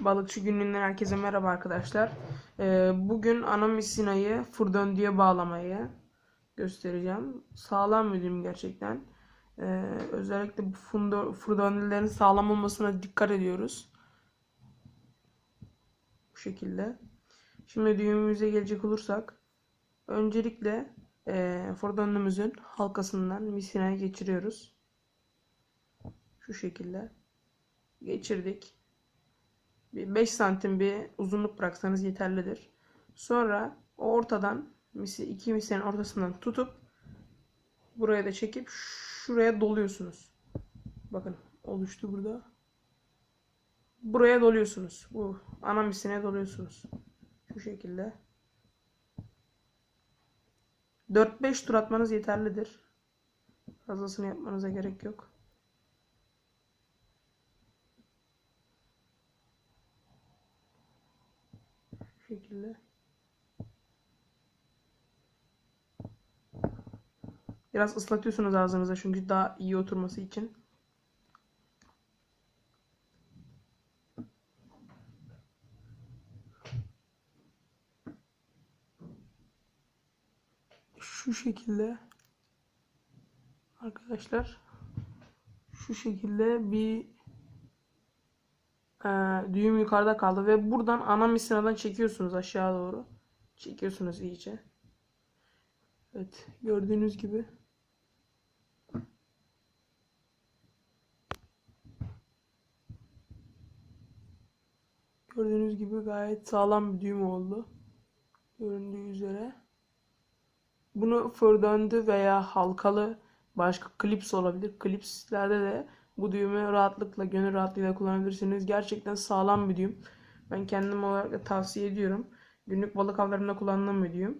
Balıkçı günlüğünden herkese merhaba arkadaşlar. Ee, bugün ana misinayı furdöndüye bağlamayı göstereceğim. Sağlam bir düğüm gerçekten. Ee, özellikle bu furdöndülerin sağlam olmasına dikkat ediyoruz. Bu şekilde. Şimdi düğümümüze gelecek olursak öncelikle e, furdöndümüzün halkasından misinaya geçiriyoruz. Şu şekilde. Geçirdik. Bir 5 santim bir uzunluk bıraksanız yeterlidir. Sonra o ortadan misi, iki misinin ortasından tutup buraya da çekip şuraya doluyorsunuz. Bakın oluştu burada. Buraya doluyorsunuz. Bu ana misine doluyorsunuz. Şu şekilde. 4-5 tur atmanız yeterlidir. Fazlasını yapmanıza gerek yok. Şekilde. Biraz ıslatıyorsunuz ağzınıza çünkü daha iyi oturması için. Şu şekilde arkadaşlar şu şekilde bir e, düğüm yukarıda kaldı ve buradan ana misinadan çekiyorsunuz aşağı doğru. Çekiyorsunuz iyice. Evet gördüğünüz gibi. Gördüğünüz gibi gayet sağlam bir düğüm oldu. Göründüğü üzere. Bunu fırdöndü veya halkalı başka klips olabilir. Klipslerde de bu düğümü rahatlıkla, gönül rahatlığıyla kullanabilirsiniz. Gerçekten sağlam bir düğüm. Ben kendim olarak da tavsiye ediyorum. Günlük balık avlarında kullandığım bir düğüm.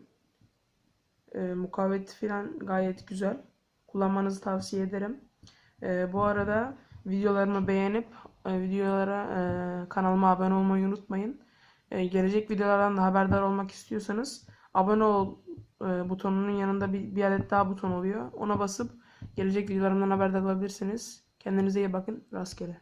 E, mukaveti falan gayet güzel. Kullanmanızı tavsiye ederim. E, bu arada videolarımı beğenip e, videolara e, kanalıma abone olmayı unutmayın. E, gelecek videolardan da haberdar olmak istiyorsanız abone ol e, butonunun yanında bir, bir adet daha buton oluyor. Ona basıp gelecek videolarımdan haberdar olabilirsiniz. Kendinize iyi bakın. Rastgele.